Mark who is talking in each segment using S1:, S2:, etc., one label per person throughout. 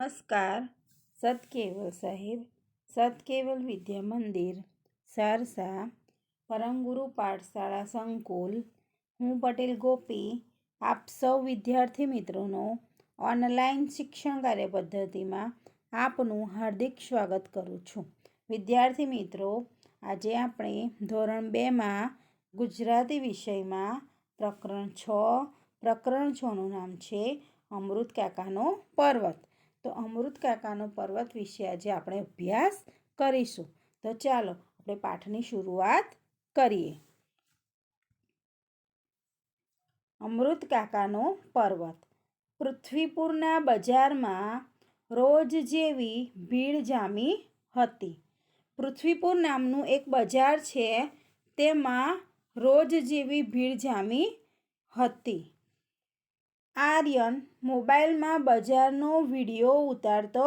S1: નમસ્કાર સતકેવલ સાહેબ સતકેવલ વિદ્યા મંદિર, સારસા, પરમગુરુ પાઠશાળા સંકુલ. હું પટેલ ગોપી, આપ સૌ વિદ્યાર્થી મિત્રોનો ઓનલાઈન શિક્ષણ કાર્ય પદ્ધતિમાં આપનું હાર્દિક સ્વાગત કરું છું. વિદ્યાર્થી મિત્રો, આજે આપણે ધોરણ બેમાં ગુજરાતી વિષયમાં પ્રકરણ છ, પ્રકરણ છનું નામ છે અમૃત કાકાનો પર્વત. તો અમૃત કાકાનો પર્વત વિશે આજે આપણે અભ્યાસ કરીશું. તો ચાલો, આપણે પાઠની શરૂઆત કરીએ. અમૃત કાકાનો પર્વત. પૃથ્વીપુરના બજારમાં રોજ જેવી ભીડ જામી હતી. પૃથ્વીપુર નામનું એક બજાર છે, તેમાં રોજ જેવી ભીડ જામી હતી. આર્યન મોબાઈલમાં બજારનો વીડિયો ઉતારતો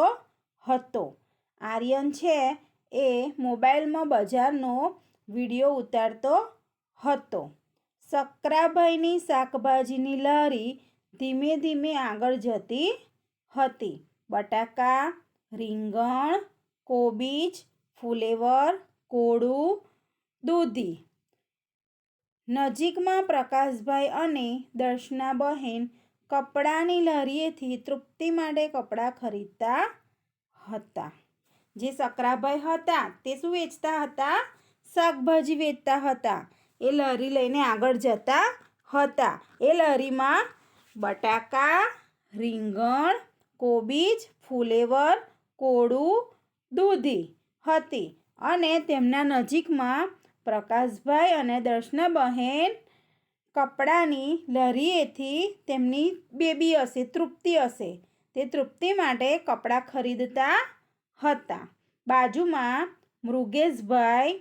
S1: હતો. આર્યન છે એ મોબાઈલમાં બજારનો વીડિયો ઉતારતો હતો. સકરાભાઈની શાકભાજીની લારી ધીમે ધીમે આગળ જતી હતી. બટાકા, રીંગણ, કોબીજ, ફુલેવર, કોળું, દૂધી. નજીકમાં પ્રકાશભાઈ અને દર્શનાબહેન કપડાની લહેરીએથી તૃપ્તિ માટે કપડાં ખરીદતા હતા. જે સકરાભાઈ હતા, તે શું વેચતા હતા? શાકભાજી વેચતા હતા. એ લહેરી લઈને આગળ જતા હતા. એ લહેરીમાં બટાકા, રીંગણ, કોબીજ, ફુલેવર, કોળું, દૂધી હતી. અને તેમના નજીકમાં પ્રકાશભાઈ અને દર્શનાબહેન કપડાની લરીએથી તેમની બેબી હશે, તૃપ્તિ હશે. તે તૃપ્તિ માટે કપડાં ખરીદતા હતા. બાજુમાં મૃગેશભાઈ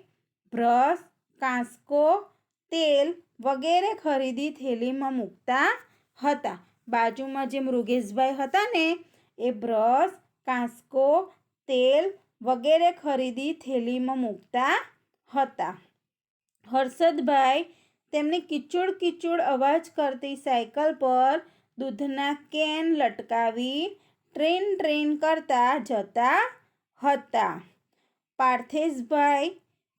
S1: બ્રશ, કાંસકો, તેલ વગેરે ખરીદી થેલીમાં મૂકતા હતા. બાજુમાં જે મૃગેશભાઈ હતા ને, એ બ્રશ, કાંસકો, તેલ વગેરે ખરીદી થેલીમાં મૂકતા હતા. હર્ષદભાઈ તેમની કિચોડ કિચોડ અવાજ કરતી સાયકલ પર દૂધના કેન લટકાવી ટ્રેન ટ્રેન કરતા જતા હતા. પાર્થેશભાઈ,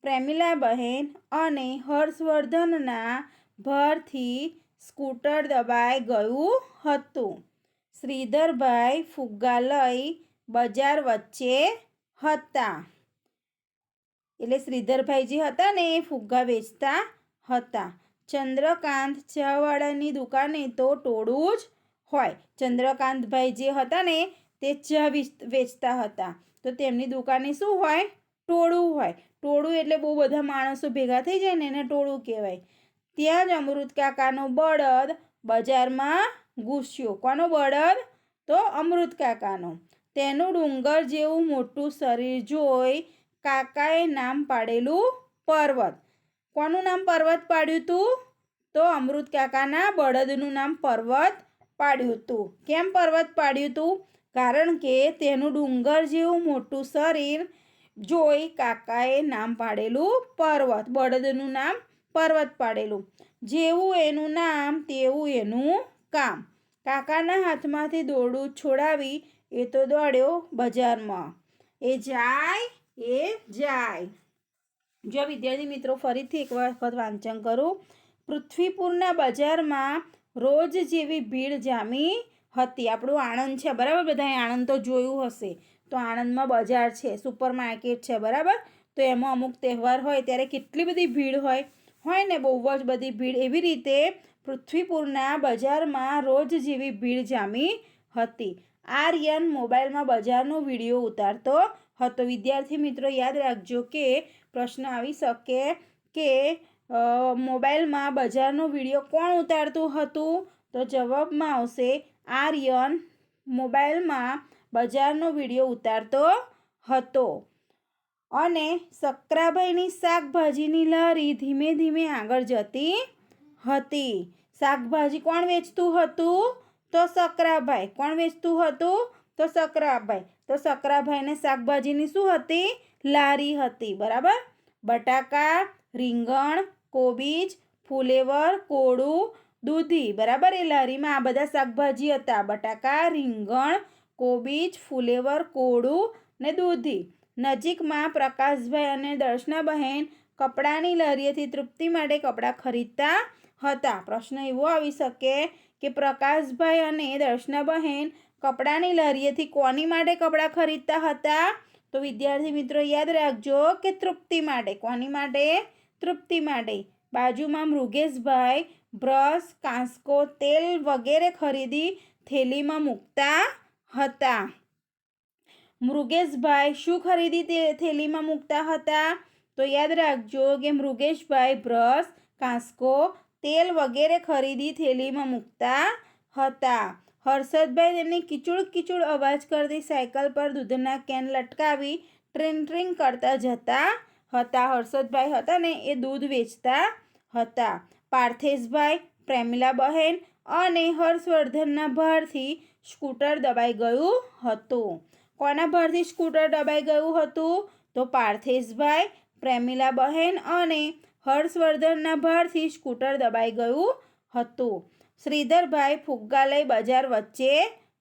S1: પ્રેમિલાબહેન અને હર્ષવર્ધનના ભરથી સ્કૂટર દબાઈ ગયું હતું. શ્રીધરભાઈ ફુગ્ગા લઈ બજાર વચ્ચે હતા. એટલે શ્રીધરભાઈ જે હતા ને એ ફુગ્ગા વેચતા હતા. ચંદ્રકાંત ચાવાળાની દુકાને તો ટોળું જ હોય. ચંદ્રકાંતભાઈ જે હતા ને, તે ચા વેચતા હતા. તો તેમની દુકાને શું હોય? ટોળું હોય. ટોળું એટલે બહુ બધા માણસો ભેગા થઈ જાય ને, એને ટોળું કહેવાય. ત્યાં જ અમૃત કાકાનો બળદ બજારમાં ઘૂસ્યો. કોનો બળદ? તો અમૃત કાકાનો. તેનું ડુંગર જેવું મોટું શરીર જોઈ કાકાએ નામ પાડેલું પર્વત. કોનું નામ પર્વત પાડ્યું હતું તો અમૃત કાકાના બળદનું નામ પર્વત પાડ્યું હતું કેમ પર્વત પાડ્યું હતું કારણ કે તેનું ડુંગર જેવું મોટું શરીર જોઈ કાકાએ નામ પાડેલું પર્વત, બળદનું નામ પર્વત પાડેલું. જેવું એનું નામ, તેવું એનું કામ. કાકાના હાથમાંથી દોરડું છોડાવી એ તો દોડ્યો બજારમાં. એ જાય એ જાય. જો વિદ્યાર્થી મિત્રો, ફરીથી એક વખત વાંચન કરું. પૃથ્વીપુરના બજારમાં રોજ જેવી ભીડ જામી હતી. આપણું આણંદ છે, બરાબર? બધાએ આણંદ તો જોયું હશે. તો આણંદમાં બજાર છે, સુપર માર્કેટ છે, બરાબર? તો એમાં અમુક તહેવાર હોય ત્યારે કેટલી બધી ભીડ હોય. હોય ને, બહુ જ બધી ભીડ. એવી રીતે પૃથ્વીપુરના બજારમાં રોજ જેવી ભીડ જામી હતી. આર્યન મોબાઈલમાં બજારનો વીડિયો ઉતારતો હતો વિદ્યાર્થી મિત્રો યાદ રાખજો કે પ્રશ્ન આવી શકે કે મોબાઈલમાં બજારનો વીડિયો કોણ ઉતારતું હતું? તો જવાબમાં આવશે આર્યન મોબાઈલમાં બજારનો વીડિયો ઉતારતો હતો. અને સકરાભાઈની શાકભાજીની લારી ધીમે ધીમે આગળ જતી હતી. શાકભાજી કોણ વેચતું હતું? તો સકરાભાઈ કોણ વેચતું હતું? તો સકરાભાઈ તો સકરાભાઈને શાકભાજીની શું હતી? લારી હતી, બરાબર? બટાકા, રીંગણ, કોબીજ, ફુલેવર, કોળું, દૂધી, બરાબર? એ લારીમાં આ બધા શાકભાજી હતા. બટાકા, રીંગણ, કોબીજ, ફુલેવર, કોળું ને દૂધી. નજીકમાં પ્રકાશભાઈ અને દર્શનાબહેન કપડાની લારીએથી તૃપ્તિ માટે કપડાં ખરીદતા હતા. પ્રશ્ન એવો આવી શકે કે પ્રકાશભાઈ અને દર્શનાબહેન કપડાની લારીએથી કોની માટે કપડાં ખરીદતા હતા? તો વિદ્યાર્થી મિત્રો, યાદ રાખજો કે તૃપ્તિ માટે, કોની માટે? તૃપ્તિ માટે. બાજુમાં મૃગેશભાઈ બ્રશ, કાંસકો, તેલ વગેરે ખરીદી થેલીમાં મૂકતા હતા. મૃગેશભાઈ શું ખરીદી તે થેલીમાં મૂકતા હતા? તો યાદ રાખજો કે મૃગેશભાઈ બ્રશ, કાંસકો, તેલ વગેરે ખરીદી થેલીમાં મૂકતા હતા. હર્ષદભાઈ તેમની કિચુડ કિચુડ અવાજ કરતી સાયકલ પર દૂધના કેન લટકાવી ટ્રિંગ ટ્રિંગ કરતા જતા હતા. હર્ષદભાઈ હતા ને એ દૂધ વેચતા હતા. પાર્થેશભાઈ પ્રેમિલા બહેન અને હર્ષવર્ધનના ભારથી સ્કૂટર દબાઈ ગયું હતું. કોના ભારથી સ્કૂટર દબાઈ ગયું હતું? તો પાર્થેશભાઈ પ્રેમિલા બહેન અને હર્ષવર્ધનના ભારથી સ્કૂટર દબાઈ ગયું હતું. શ્રીધરભાઈ ફુગ્ગા લઈ બજાર વચ્ચે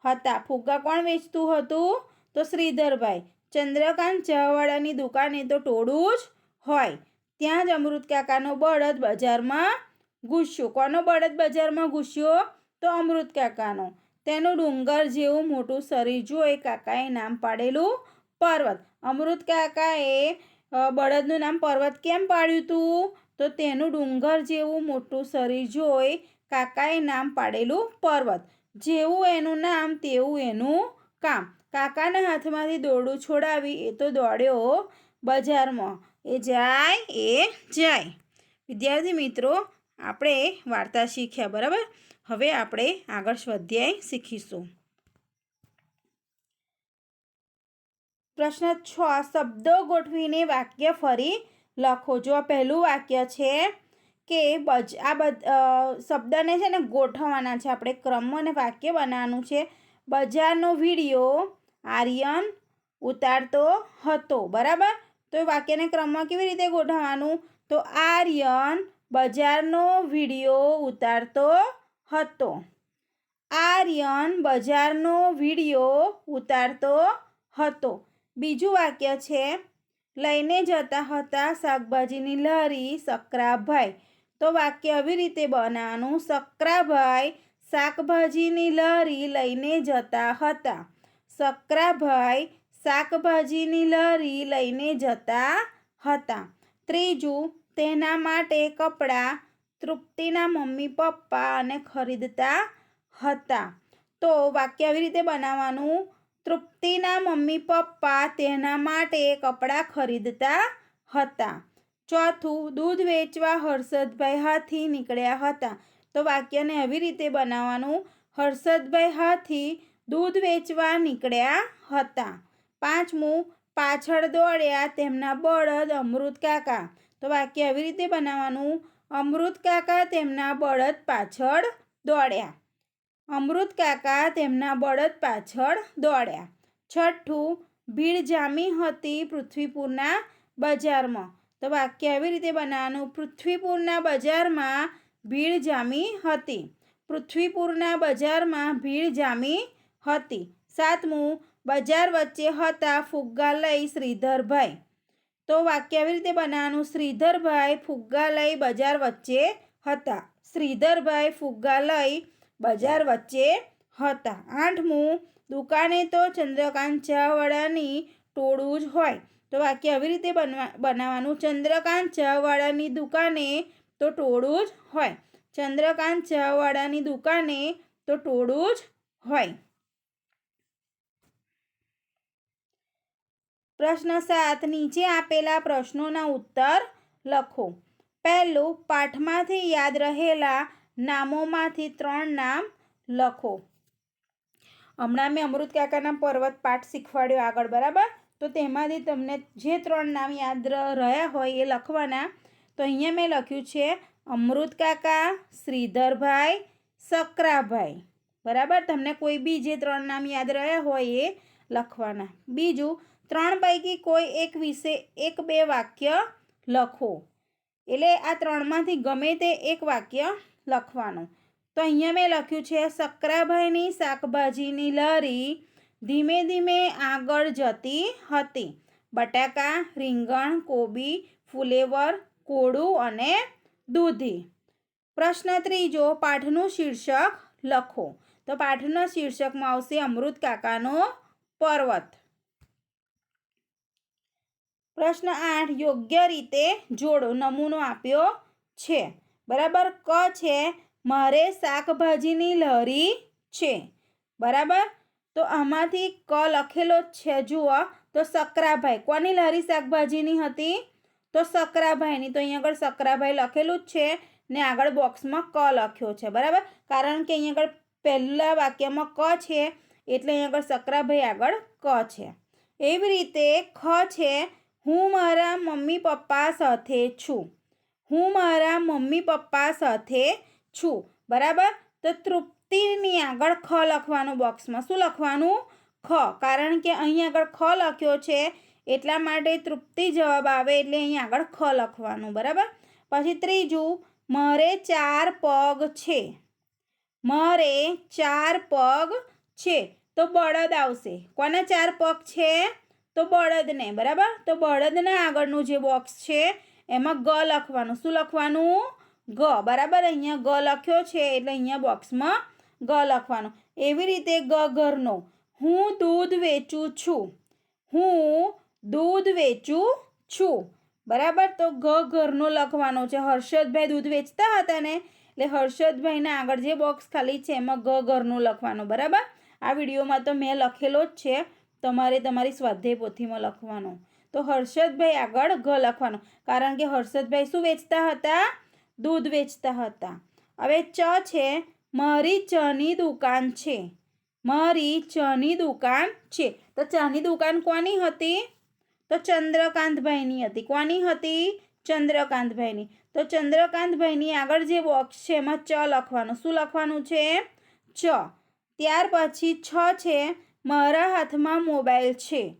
S1: હતા. ફુગ્ગા કોણ વેચતું હતું? તો શ્રીધરભાઈ. ચંદ્રકાંત ચાવાળાની દુકાને તો ટોળું જ હોય. ત્યાં જ અમૃત કાકાનો બળદ બજારમાં ઘૂસ્યો. કોનો બળદ બજારમાં ઘૂસ્યો? તો અમૃત કાકાનો. તેનું ડુંગર જેવું મોટું શરીર જોઈ કાકાએ નામ પાડેલું પર્વત. અમૃત કાકાએ બળદનું નામ પર્વત કેમ પાડ્યું હતું તો તેનું ડુંગર જેવું મોટું શરીર જોઈ કાકાએ નામ પાડેલું પર્વત. જેવું એનું નામ, તેવું એનું કામ. કાકાના હાથમાંથી દોરડું છોડાવી એ તો દોડ્યો બજારમાં. એ જાય એ જાય. વિદ્યાર્થી મિત્રો, આપણે વાર્તા શીખ્યા, બરાબર? હવે આપણે આગળ સ્વાધ્યાય શીખીશું. પ્રશ્ન છ, શબ્દો ગોઠવીને વાક્ય ફરી લખો. જો પહેલું વાક્ય છે કે આ બધ શબ્દને છે ને ગોઠવવાના છે. આપણે ક્રમ અને વાક્ય બનાવવાનું છે. બજારનો વીડિયો આર્યન ઉતારતો હતો. બરાબર? તો એ વાક્યને ક્રમમાં કેવી રીતે ગોઠવવાનું? તો આર્યન બજારનો વીડિયો ઉતારતો હતો. આર્યન બજારનો વીડિયો ઉતારતો હતો. બીજું વાક્ય છે, લઈને જતા હતા શાકભાજીની લારી સકરાભાઈ. તો વાક્ય આવી રીતે બનાવવાનું સકરાભાઈ શાકભાજીની લરી લઈને જતા હતા. સકરાભાઈ શાકભાજીની લરી લઈને જતા હતા. ત્રીજું, તેના માટે કપડાં તૃપ્તિના મમ્મી, પપ્પા અને ખરીદતા હતા. તો વાક્ય આવી રીતે બનાવવાનું તૃપ્તિના મમ્મી, પપ્પા તેના માટે કપડાં ખરીદતા હતા. ચોથું, દૂધ વેચવા હર્ષદભાઈ હાથી નીકળ્યા હતા. તો વાક્યને આવી રીતે બનાવવાનું. હર્ષદભાઈ હાથી દૂધ વેચવા નીકળ્યા હતા. પાંચમું, પાછળ દોડ્યા તેમના બળદ અમૃત કાકા. તો વાક્ય આવી રીતે બનાવવાનું. અમૃત કાકા તેમના બળદ પાછળ દોડ્યા. અમૃત કાકા તેમના બળદ પાછળ દોડ્યા. છઠ્ઠું, ભીડ જામી હતી પૃથ્વીપુરના બજારમાં. તો વાક્ય આવી રીતે બનાવવાનું. પૃથ્વીપુરના બજારમાં ભીડ જામી હતી. પૃથ્વીપુરના બજારમાં ભીડ જામી હતી. સાતમું, બજાર વચ્ચે હતા ફુગ્ગા લઈ શ્રીધરભાઈ. તો વાક્ય આવી રીતે બનાવવાનું. શ્રીધરભાઈ ફુગ્ગા લઈ બજાર વચ્ચે હતા. શ્રીધરભાઈ ફુગ્ગા લઈ બજાર વચ્ચે હતા. આઠમું, દુકાને તો ચંદ્રકાંત ચાવાળાની ટોળું જ હોય. તો વાક્ય આવી રીતે બનવા, બનાવવાનું. ચંદ્રકાંત ચાવાળાની દુકાને તો ટોળું જ હોય. ચંદ્રકાંત ચાવાળાની દુકાને તો ટોળું જ હોય. પ્રશ્ન સાત. નીચે આપેલા પ્રશ્નોના ઉત્તર લખો. પહેલું, પાઠમાંથી યાદ રહેલા નામોમાંથી ત્રણ નામ લખો. હમણાં મેં અમૃત કાકાના પર્વત પાઠ શીખવાડ્યો આગળ, બરાબર? તો તેમાંથી તમને જે ત્રણ નામ યાદ રહ્યા હોય એ લખવાના. તો અહીંયા મેં લખ્યું છે, અમૃત કાકા, શ્રીધરભાઈ, સકરાભાઈ. બરાબર? તમને કોઈ બી જે ત્રણ નામ યાદ રહ્યા હોય એ લખવાના. બીજું, ત્રણ પૈકી કોઈ એક વિશે એક બે વાક્ય લખો. એટલે આ ત્રણમાંથી ગમે તે એક વાક્ય લખવાનું. તો અહીંયા મેં લખ્યું છે, સકરાભાઈની શાકભાજીની લારી ધીમે ધીમે આગળ જતી હતી. બટાકા, રીંગણ, કોબી, ફુલેવર, કોળું અને દૂધી. પ્રશ્ન ત્રીજો, પાઠનું શીર્ષક લખો. તો પાઠના શીર્ષકમાં આવશે અમૃત કાકાનો પર્વત. પ્રશ્ન આઠ, યોગ્ય રીતે જોડો, નમૂનો આપ્યો છે. બરાબર, ક છે, મારે શાકભાજીની લહેરી છે. બરાબર? તો આમાંથી ક લખેલો છે જુઓ. તો સકરાભાઈ, કોની લારી શાકભાજીની હતી? તો સકરાભાઈની. તો અહીંયા આગળ સકરાભાઈ લખેલું જ છે ને આગળ બોક્સમાં ક લખ્યો છે. બરાબર? કારણ કે અહીંયા આગળ પહેલા વાક્યમાં ક છે એટલે અહીંયા આગળ સકરાભાઈ આગળ ક છે. એવી રીતે ખ છે, હું મારા મમ્મી પપ્પા સાથે છું. હું મારા મમ્મી પપ્પા સાથે છું. બરાબર? તો તૃપ્તિની આગળ ખ લખવાનું બોક્સમાં. શું લખવાનું? ખ. કારણ કે અહીં આગળ ખ લખ્યો છે, એટલા માટે તૃપ્તિ જવાબ આવે એટલે અહીં આગળ ખ લખવાનું, બરાબર? પછી ત્રીજું, મારે ચાર પગ છે. મારે ચાર પગ છે. તો બળદ આવશે. કોના ચાર પગ છે? તો બળદને, બરાબર? તો બળદના આગળનું જે બોક્સ છે, એમાં ગ લખવાનું. શું લખવાનું? ગ. બરાબર? અહીંયા ગ લખ્યો છે, એટલે અહીંયા બોક્સમાં ગ લખવાનો. એવી રીતે ગ ઘરનો. હું દૂધ વેચું છું. હું દૂધ વેચું છું. બરાબર? તો ગ ઘરનો લખવાનો છે. હર્ષદભાઈ દૂધ વેચતા હતા ને? એટલે હર્ષદભાઈના આગળ જે બોક્સ ખાલી છે, એમાં ગ ઘરનું લખવાનું. બરાબર? આ વિડીયોમાં તો મેં લખેલો જ છે. તમારે તમારી સ્વાધ્યાય પોથીમાં લખવાનો. તો હર્ષદભાઈ આગળ ઘ લખવાનો. કારણ કે હર્ષદભાઈ શું વેચતા હતા? દૂધ વેચતા હતા. હવે ચ છે. મારી ચાની દુકાન છે. મારી ચાની દુકાન છે. તો ચાની દુકાન કોની હતી? તો ચંદ્રકાંતભાઈની હતી. કોની હતી? ચંદ્રકાંતભાઈની. તો ચંદ્રકાંતભાઈની આગળ જે બોક્સ છે, એમાં ચ લખવાનું. શું લખવાનું છે? ચ. ત્યાર પછી છ છે, મારા હાથમાં મોબાઈલ છે.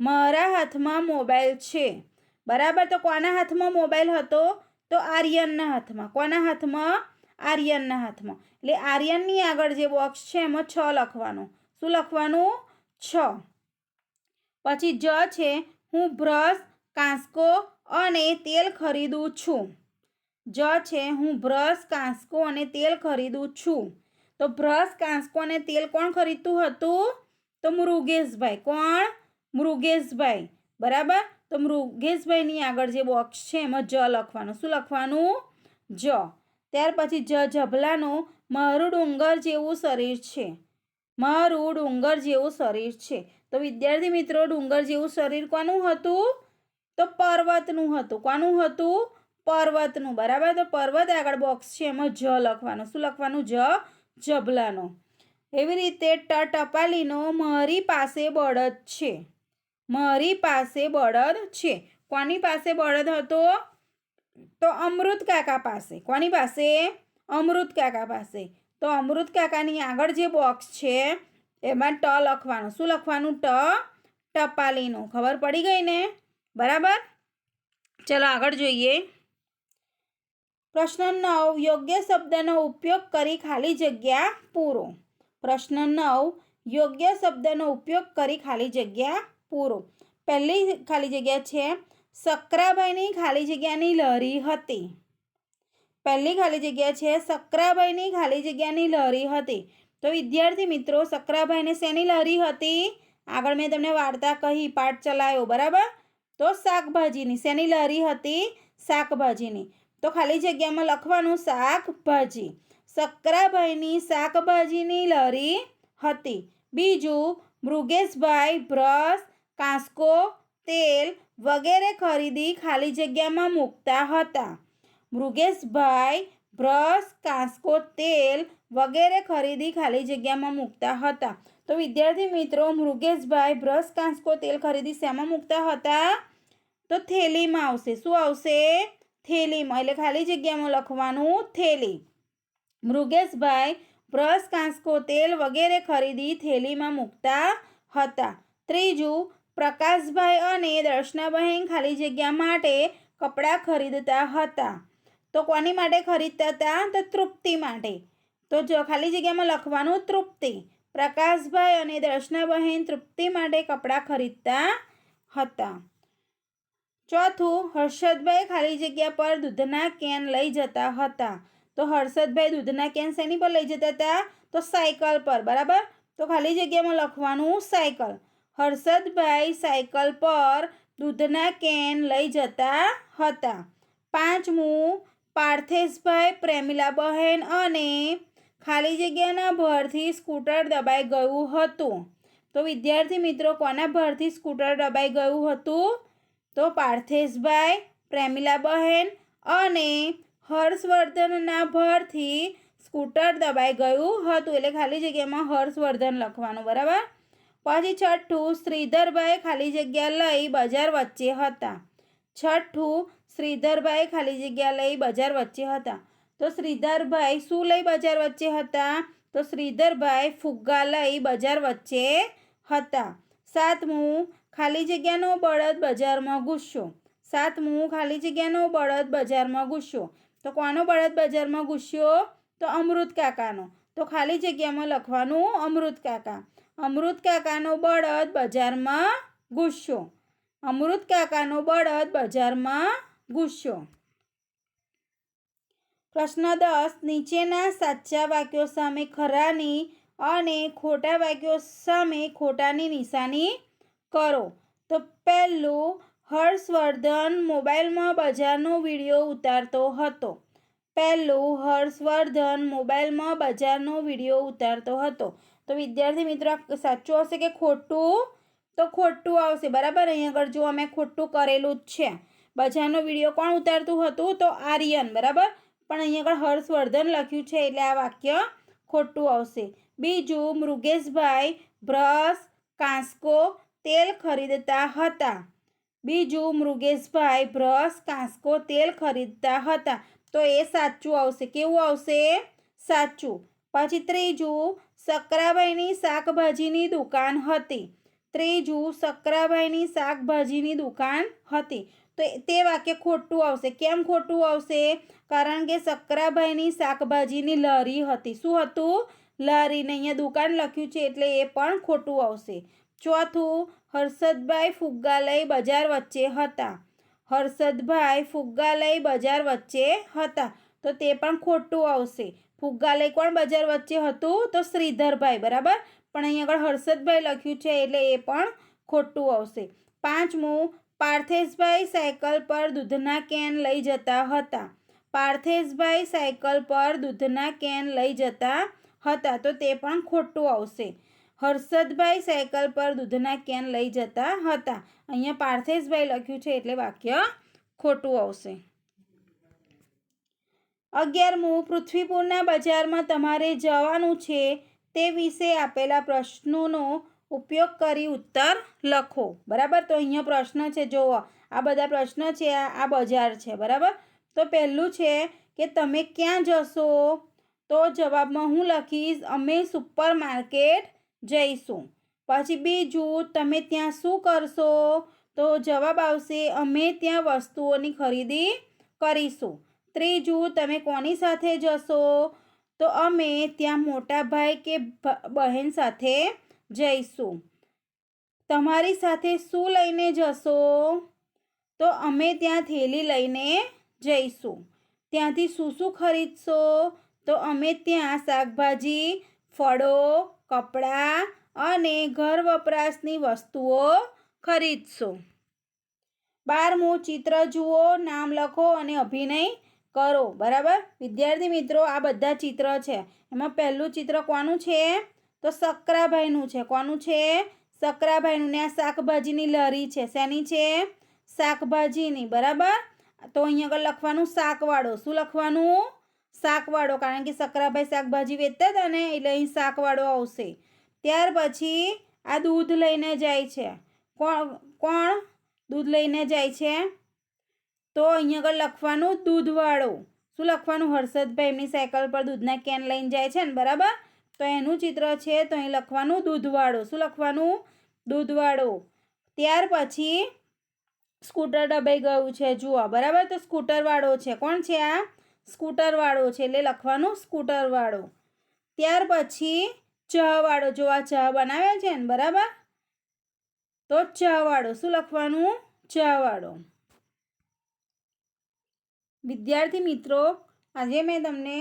S1: મારા હાથમાં મોબાઈલ છે. બરાબર? તો કોના હાથમાં મોબાઈલ હતો? તો આર્યનના હાથમાં. કોના હાથમાં? આર્યનના હાથમાં. એટલે આર્યનની આગળ જે બોક્સ છે, એમાં છ લખવાનું. શું લખવાનું? છ. પછી જ છે, હું બ્રશ, કાંસકો અને તેલ ખરીદું છું. જ છે, હું બ્રશ, કાંસકો અને તેલ ખરીદું છું. તો બ્રશ, કાંસકો અને તેલ કોણ ખરીદતું હતું? તો મૃગેશભાઈ. કોણ? મૃગેશભાઈ. બરાબર? તો મૃગેશભાઈની આગળ જે બોક્સ છે, એમાં જ લખવાનું. શું લખવાનું? જ. ત્યાર પછી જ ઝભલાનું મારું ડુંગર જેવું શરીર છે. મારું ડુંગર જેવું શરીર છે. તો વિદ્યાર્થી મિત્રો, ડુંગર જેવું શરીર કોનું હતું? તો પર્વતનું હતું. કોનું હતું? પર્વતનું. બરાબર? તો પર્વત આગળ બોક્સ છે. એમાં જ લખવાનું. શું લખવાનું? જ, જભલાનો. એવી રીતે ટ ટપાલીનો મારી પાસે બળદ છે. મારી પાસે બળદ છે. કોની પાસે બળદ હતો? તો અમૃત કાકા પાસે, કોની પાસે? અમૃત કાકા પાસે. તો અમૃત કાકાની આગળ જે બોક્સ છે, એમાં ટ લખવાનું. શું લખવાનું? ટ, ટપાલીનું. ખબર પડી ગઈ ને? બરાબર? ચલો આગળ જોઈએ. પ્રશ્ન નવ, યોગ્ય શબ્દનો ઉપયોગ કરી ખાલી જગ્યા પૂરો. પ્રશ્ન નવ, યોગ્ય શબ્દનો ઉપયોગ કરી ખાલી જગ્યા પૂરો. પહેલી ખાલી જગ્યા છે સકરાભાઈની ખાલી જગ્યાની લહેરી હતી. પહેલી ખાલી જગ્યા છે સકરાભાઈની ખાલી જગ્યાની લહેરી હતી. તો વિદ્યાર્થી મિત્રો સકરાભાઈને શેની લહેરી હતી? આગળ મેં તમને વાર્તા કહી, પાઠ ચલાવ્યો, બરાબર? તો શાકભાજીની, શેની લહેરી હતી? શાકભાજીની. તો ખાલી જગ્યામાં લખવાનું શાકભાજી. સકરાભાઈની શાકભાજીની લહેરી હતી. બીજું, મૃગેશભાઈ બ્રશ, કાંસકો, તેલ વગેરે ખરીદી ખાલી જગ્યામાં મૂકતા હતા. મૃગેશભાઈ બ્રશ, કાંસકો, તેલ વગેરે ખરીદી ખાલી જગ્યામાં મૂકતા હતા. તો વિદ્યાર્થી મિત્રો, મૃગેશભાઈ બ્રશ, કાંસકો, તેલ ખરીદી શેમાં મૂકતા હતા? તો થેલીમાં આવશે. શું આવશે? થેલીમાં. એટલે ખાલી જગ્યામાં લખવાનું થેલી. મૃગેશભાઈ બ્રશ, કાંસકો, તેલ વગેરે ખરીદી થેલીમાં મૂકતા હતા. ત્રીજું પ્રકાશભાઈ અને દર્શનાબહેન ખાલી જગ્યા માટે કપડાં ખરીદતા હતા. તો કોની માટે ખરીદતા હતા? તો તૃપ્તિ માટે. તો જો ખાલી જગ્યામાં લખવાનું તૃપ્તિ. પ્રકાશભાઈ અને દર્શનાબહેન તૃપ્તિ માટે કપડાં ખરીદતા હતા. ચોથું, હર્ષદભાઈ ખાલી જગ્યા પર દૂધના કેન લઈ જતા હતા. તો હર્ષદભાઈ દૂધના કેન શેની પર લઈ જતા હતા? તો સાયકલ પર. બરાબર? તો ખાલી જગ્યામાં લખવાનું સાયકલ. હર્ષદભાઈ સાયકલ પર દૂધના કેન લઈ જતા હતા. પાંચમું, પાર્થેશભાઈ પ્રેમિલાબહેન અને ખાલી જગ્યાના ભરથી સ્કૂટર દબાઈ ગયું હતું. તો વિદ્યાર્થી મિત્રો, કોના ભરથી સ્કૂટર દબાઈ ગયું હતું? તો પાર્થેશભાઈ પ્રેમિલાબહેન અને હર્ષવર્ધનના ભરથી સ્કૂટર દબાઈ ગયું હતું. એટલે ખાલી જગ્યામાં હર્ષવર્ધન લખવાનું, બરાબર? પછી છઠ્ઠું શ્રીધરભાઈ ખાલી જગ્યા લઈ બજાર વચ્ચે હતા. છઠ્ઠું શ્રીધરભાઈ ખાલી જગ્યા લઈ બજાર વચ્ચે હતા. તો શ્રીધરભાઈ શું લઈ બજાર વચ્ચે હતા? તો શ્રીધરભાઈ ફુગ્ગા લઈ બજાર વચ્ચે હતા. સાતમું, ખાલી જગ્યાનો બળદ બજારમાં ઘૂસ્યો. સાતમું, ખાલી જગ્યાનો બળદ બજારમાં ઘૂસ્યો. તો કોનો બળદ બજારમાં ઘૂસ્યો? તો અમૃત કાકાનો. તો ખાલી જગ્યામાં લખવાનું અમૃત કાકા. અમૃત કાકાનો બળદ બજારમાં ગુસ્સો અમૃત કાકાનો બળદ બજારમાં ગુસ્સો પ્રશ્ન દસ, નીચેના સાચા વાક્યો સામે ખરાની અને ખોટા વાક્યો સામે ખોટાની નિશાની કરો. તો પહેલું, હર્ષવર્ધન મોબાઈલમાં બજારનો વીડિયો ઉતારતો હતો. પહેલું, હર્ષવર્ધન મોબાઈલમાં બજારનો વીડિયો ઉતારતો હતો. તો વિદ્યાર્થી મિત્રો સાચું આવશે કે ખોટું? તો ખોટું આવશે, બરાબર? અહીંયા આગળ જો અમે ખોટું કરેલું જ છે. બજારનો વીડિયો કોણ ઉતારતું હતું? તો આર્યન, બરાબર? પણ અહીંયા આગળ હર્ષવર્ધન લખ્યું છે, એટલે આ વાક્ય ખોટું આવશે. બીજું, મૃગેશભાઈ બ્રશ, કાંસકો, તેલ ખરીદતા હતા. બીજું, મૃગેશભાઈ બ્રશ, કાંસકો, તેલ ખરીદતા હતા. તો એ સાચું આવશે. કેવું આવશે? સાચું. પછી ત્રીજું સકરાભાઈની શાકભાજીની દુકાન હતી. ત્રીજું સકરાભાઈની શાકભાજીની દુકાન હતી. તો તે વાક્ય ખોટું આવશે. કેમ ખોટું આવશે? કારણ કે સકરાભાઈની શાકભાજીની લારી હતી. શું હતું? લારીને અહીંયા દુકાન લખ્યું છે એટલે એ પણ ખોટું આવશે. ચોથું, હર્ષદભાઈ ફુગ્ગાલય બજાર વચ્ચે હતા. હર્ષદભાઈ ફુગ્ગાલય બજાર વચ્ચે હતા. તો તે પણ ખોટું આવશે. ફુગ્ગા લઈ કોણ બજાર વચ્ચે હતું? તો શ્રીધરભાઈ, બરાબર? પણ અહીં આગળ હર્ષદભાઈ લખ્યું છે, એટલે એ પણ ખોટું આવશે. પાંચમું, પાર્થેશભાઈ સાયકલ પર દૂધના કેન લઈ જતા હતા. પાર્થેશભાઈ સાયકલ પર દૂધના કેન લઈ જતા હતા, તો તે પણ ખોટું આવશે. હર્ષદભાઈ સાયકલ પર દૂધના કેન લઈ જતા હતા. અહીંયા પાર્થેશભાઈ લખ્યું છે, એટલે વાક્ય ખોટું આવશે. અગિયારમું, પૃથ્વીપુરના બજારમાં તમારે જવાનું છે તે વિશે આપેલા પ્રશ્નોનો ઉપયોગ કરી ઉત્તર લખો. બરાબર? તો અહીંયા પ્રશ્ન છે, જુઓ. આ બધા પ્રશ્ન છે, આ બજાર છે. બરાબર? તો પહેલું છે કે તમે ક્યાં જશો? તો જવાબમાં હું લખીશ, અમે સુપર માર્કેટ જઈશું. પછી બીજું, તમે ત્યાં શું કરશો? તો જવાબ આવશે, અમે ત્યાં વસ્તુઓની ખરીદી કરીશું. ત્રીજું, તમે કોની સાથે જશો? તો અમે ત્યાં મોટા ભાઈ કે બહેન સાથે જઈશું. તમારી સાથે શું લઈને જશો? તો અમે ત્યાં થેલી લઈને જઈશું. ત્યાંથી શું શું ખરીદશો? તો અમે ત્યાં શાકભાજી, ફળો, કપડાં અને ઘર વપરાશની વસ્તુઓ ખરીદશો. બારમું ચિત્ર જુઓ, નામ લખો અને અભિનય કરો, બરાબર? વિદ્યાર્થી મિત્રો, આ બધા ચિત્ર છે. એમાં પહેલું ચિત્ર કોનું છે? તો સકરાભાઈનું છે. કોનું છે? સકરાભાઈનું. ને આ શાકભાજીની લરી છે. શેની છે? શાકભાજીની, બરાબર? તો અહીંયા આગળ લખવાનું શાકવાળો. શું લખવાનું? શાકવાળો. કારણ કે સકરાભાઈ શાકભાજી વેચતા હતા ને, એટલે અહીં શાકવાળો આવશે. ત્યાર પછી આ દૂધ લઈને જાય છે. કોણ કોણ દૂધ લઈને જાય છે? તો અહીંયા આગળ લખવાનું દૂધવાળો. શું લખવાનું? હર્ષદભાઈ એમની સાયકલ પર દૂધના કેન લઈને જાય છે ને, બરાબર? તો એનું ચિત્ર છે, તો અહીં લખવાનું દૂધવાળો. શું લખવાનું? દૂધવાળો. ત્યાર પછી સ્કૂટર ડબાઈ ગયું છે, જુઓ. બરાબર? તો સ્કૂટરવાળો છે. કોણ છે આ? સ્કૂટરવાળો છે, એટલે લખવાનું સ્કૂટરવાળો. ત્યાર પછી ચહવાળો. વાળો જો આ ચહ બનાવ્યા છે ને, બરાબર? તો ચહવાળો. વાળો શું લખવાનું? ચહવાળો. વાળો વિદ્યાર્થી મિત્રો, આજે મેં તમને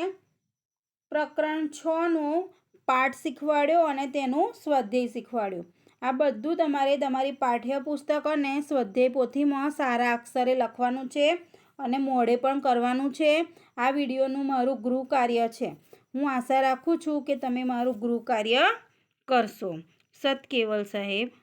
S1: પ્રકરણ છનું પાઠ શીખવાડ્યો અને તેનું સ્વાધ્યાય શીખવાડ્યું. આ બધું તમારે તમારી પાઠ્યપુસ્તક અને સ્વાધ્યાય પોથીમાં સારા અક્ષરે લખવાનું છે અને મોડે પણ કરવાનું છે. આ વિડીયોનું મારું ગૃહ કાર્ય છે. હું આશા રાખું છું કે તમે મારું ગૃહ કાર્ય કરશો. સત કેવલ સાહેબ.